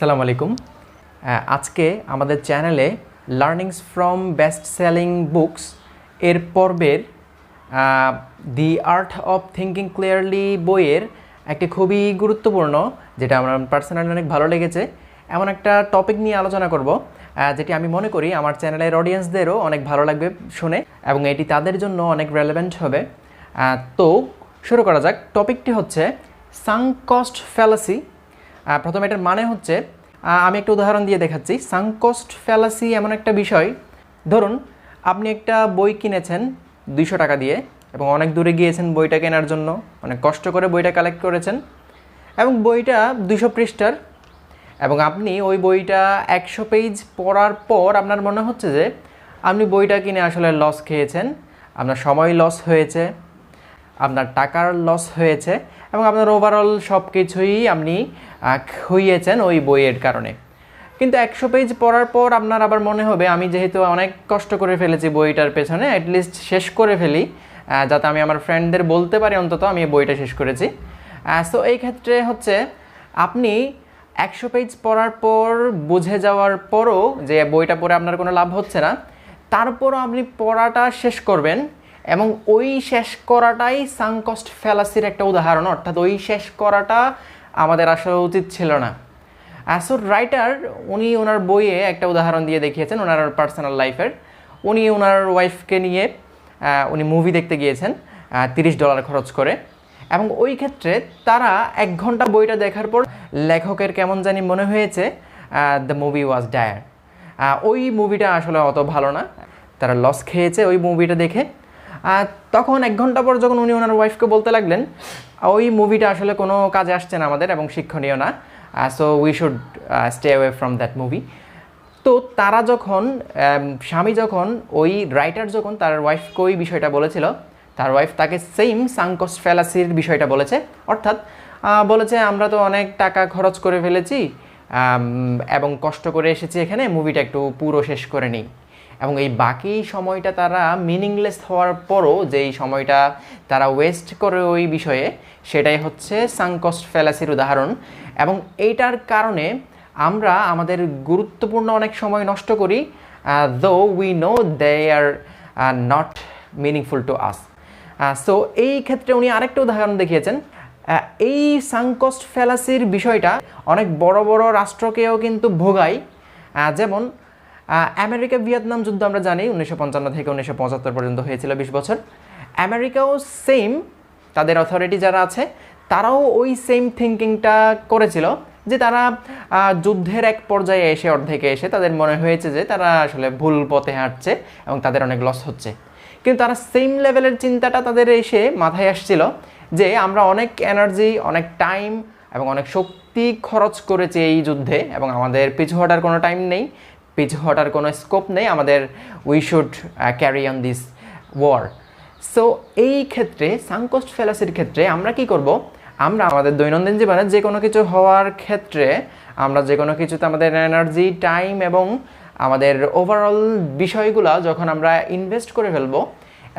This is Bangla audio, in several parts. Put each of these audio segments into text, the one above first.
আসসালামু আলাইকুম। আজকে আমাদের চ্যানেলে learnings from best selling books এর পর্বের the art of thinking clearly বইয়ের একটি খুবই গুরুত্বপূর্ণ, যেটা আমার পার্সোনালি অনেক ভালো লেগেছে, এমন একটা টপিক নিয়ে আলোচনা করব যেটি আমি মনে করি আমার চ্যানেলের অডিয়েন্সদেরও অনেক ভালো লাগবে শুনে, এবং এটি তাদের জন্য অনেক রেলেভেন্ট হবে। তো শুরু করা যাক। টপিকটি হচ্ছে সাং কস্ট ফ্যালাসি প্রথমে এটার মানে হচ্ছে আমি একটা উদাহরণ দিয়ে দেখাচ্ছি। সাংকস্ট ফ্যালাসি এমন একটা বিষয়। ধরুন, আপনি একটা বই কিনেছেন দুইশো টাকা দিয়ে এবং অনেক দূরে গিয়েছেন বইটা কেনার জন্য, অনেক কষ্ট করে বইটা কালেক্ট করেছেন এবং বইটা দুশো পৃষ্ঠার এবং আপনি ওই বইটা একশো পেজ পড়ার পর আপনার মনে হচ্ছে যে, আপনি বইটা কিনে আসলে লস খেয়েছেন, আপনার সময় লস হয়েছে আপনার টাকার লস হয়েছে এবং আপনার ওভারঅল সব কিছুই আপনি খুইয়েছেন ওই বইয়ের কারণে। কিন্তু একশো পেজ পড়ার পর আপনার আবার মনে হবে, আমি যেহেতু অনেক কষ্ট করে ফেলেছি বইটার পেছনে অ্যাটলিস্ট শেষ করে ফেলি যাতে আমি আমার ফ্রেন্ডদের বলতে পারি অন্তত আমি বইটা শেষ করেছি। সো এই ক্ষেত্রে হচ্ছে, আপনি একশো পেজ পড়ার পর, বুঝে যাওয়ার পরও যে বইটা পড়ে আপনার কোনো লাভ হচ্ছে না, তারপরও আপনি পড়াটা শেষ করবেন। এবং ওই শেষ করাটাই সাংকস্ট ফ্যালাসির একটা উদাহরণ, অর্থাৎ ওই শেষ করাটা আমাদের আসলে উচিত ছিল না। সো রাইটার উনি ওনার বইয়ে একটা উদাহরণ দিয়ে দেখিয়েছেন, ওনার পার্সোনাল লাইফের উনি ওনার ওয়াইফকে নিয়ে উনি মুভি দেখতে গিয়েছেন তিরিশ ডলার খরচ করে। এবং ওই ক্ষেত্রে তারা এক ঘণ্টা বইটা দেখার পর লেখকের কেমন জানি মনে হয়েছে দ্য মুভি ওয়াজ ডায়ার ওই মুভিটা আসলে অত ভালো না। তারা লস খেয়েছে ওই মুভিটা দেখে। তখন এক ঘণ্টা পর যখন উনি ওনার ওয়াইফকে বলতে লাগলেন, ওই মুভিটা আসলে কোনো কাজে আসছে না আমাদের এবং শিক্ষণীয় না। So we should stay away from that movie তো তারা যখন স্বামী যখন, ওই রাইটার যখন তার ওয়াইফকে ওই বিষয়টা বলেছিল, তার ওয়াইফ তাকে সেম সাংকস্ট ফ্যালাসির বিষয়টা বলেছে। অর্থাৎ বলেছে, আমরা তো অনেক টাকা খরচ করে ফেলেছি এবং কষ্ট করে এসেছি এখানে মুভিটা একটু পুরো শেষ করে নিই। এবং এই বাকি সময়টা তারা মিনিংলেস হওয়ার পরও যেই সময়টা তারা ওয়েস্ট করে ওই বিষয়ে, সেটাই হচ্ছে সাংকস্ট ফ্যালাসির উদাহরণ। এবং এইটার কারণে আমরা আমাদের গুরুত্বপূর্ণ অনেক সময় নষ্ট করি though we know they are not meaningful to us so এই ক্ষেত্রে উনি আরেকটা উদাহরণ দেখিয়েছেন। এই সাংকস্ট ফ্যালাসির বিষয়টা অনেক বড় বড় রাষ্ট্রকেও কিন্তু ভোগায়। যেমন আমেরিকা ভিয়েতনাম যুদ্ধ আমরা জানি, উনিশশো পঞ্চান্ন থেকে উনিশশো পঁচাত্তর পর্যন্ত হয়েছিল বিশ বছর। আমেরিকাও সেম তাদের অথরিটি যারা আছে, তারাও ওই সেম থিঙ্কিংটা করেছিল যে তারা যুদ্ধের এক পর্যায়ে এসে, অর্ধেকে এসে তাদের মনে হয়েছে যে তারা আসলে ভুল পথে হাঁটছে এবং তাদের অনেক লস হচ্ছে। কিন্তু তারা সেম লেভেলের চিন্তাটা তাদের এসে মাথায় আসছিল যে আমরা অনেক এনার্জি অনেক টাইম এবং অনেক শক্তি খরচ করেছি এই যুদ্ধে এবং আমাদের পিছু হটার কোনো টাইম নেই। পিছু হটার কোনো স্কোপ নেই, আমাদের we should carry on this war so এই ক্ষেত্রে সাংকোস্ট ফেলাসির ক্ষেত্রে আমরা কি করব? আমরা আমাদের দৈনন্দিন জীবনে যে কোনো কিছু হওয়ার ক্ষেত্রে, আমরা যে কোনো কিছুতে আমাদের এনার্জি টাইম এবং আমাদের ওভারঅল বিষয়গুলো যখন আমরা ইনভেস্ট করে ফেলব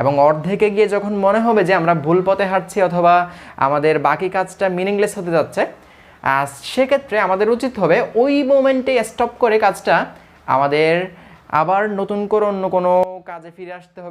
এবং অর্ধেকে গিয়ে যখন মনে হবে যে আমরা ভুল পথে হাঁটছি অথবা আমাদের বাকি কাজটা মিনিংলেস হতে যাচ্ছে সেক্ষেত্রে আমাদের উচিত হবে ওই মোমেন্টে স্টপ করে কাজটা আমাদের আবার নতুন করে অন্য কোনো কাজে ফিরে আসতে হবে।